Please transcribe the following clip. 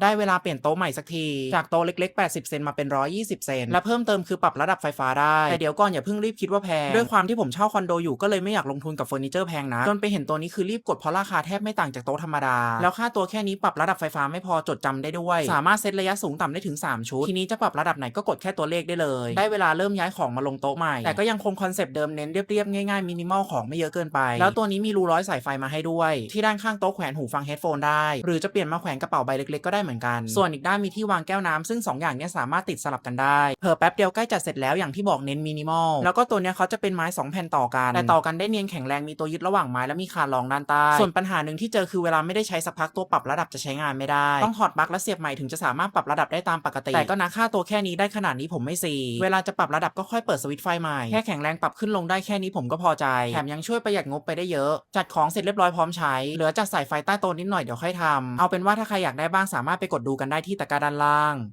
ได้เวลาเปลี่ยนโต๊ะใหม่สักที จากโต๊ะเล็กๆ 80 เซนมาเป็น 120 เซน และเพิ่มเติมคือปรับระดับไฟฟ้าได้ แต่เดี๋ยวก่อนอย่าเพิ่งรีบคิดว่าแพง ด้วยความที่ผมเช่าคอนโดอยู่ก็เลยไม่อยากลงทุนกับเฟอร์นิเจอร์แพงนะ จนไปเห็นตัวนี้คือรีบกดเพราะราคาแทบไม่ต่างจากโต๊ะธรรมดา แล้วค่าตัวแค่นี้ปรับระดับไฟฟ้าไม่พอจดจำได้ด้วย สามารถเซตระยะสูงต่ำได้ถึง 3 ชุด ทีนี้จะปรับระดับไหนก็กดแค่ตัวเลขได้เลย ได้เวลาเริ่มย้ายของมาลงโต๊ะใหม่ แต่ก็ยังคงคอนเซปต์เดิมเน้นเรียบๆง่ายๆมินิมอลของไม่เยอะเกินไป แล้วตัวนี้มีรูร้อยสายไฟมาให้ด้วย ที่ด้านข้างโต๊ะแขวนหูฟังเฮดโฟนได้ หรือจะเปลี่ยนมาแขวนกระเป๋าใบเล็กๆก็ได้เหมือนกัน ส่วนอีกด้านมีที่วางแก้วน้ำซึ่ง 2 อย่างนี้สามารถติดสลับกันได้เผอแป๊บเดียวใกล้จะเสร็จแล้วอย่างที่บอกเน้นมินิมอลแล้วก็ตัวเนี้ยเขาจะเป็นไม้ 2 แผ่นต่อกันแต่ต่อกันได้เนียนแข็งแรงมีตัวยึดระหว่างไม้และมีคานรองด้านใต้ส่วนปัญหาหนึ่งที่เจอคือเวลาไม่ได้ใช้สักพักตัวปรับระดับจะใช้งานไม่ได้ ต้องถอดปลั๊กและเสียบใหม่ถึงจะสามารถปรับระดับได้ตามปกติ แต่ก็นะค่าตัวแค่นี้ได้ขนาดนี้ผมไม่ซีเวลาจะปรับระดับก็ค่อยเปิดสวิตช์ไฟใหม่แค่แข็งแรงปรับขึ้นลงได้แค่นี้ผมก็พอใจแถมยังช่วยประหยัดงบไปได้เยอะ จัดของเสร็จเรียบร้อยพร้อมใช้เหลือจัดสายไฟใต้โต๊ะนิดหน่อยเดี๋ยวค่อยทำเอาเป็นว่าถ้าใครอยากได้บ้างสามารถไปกดดูกันได้ที่ตะกร้าด้านล่าง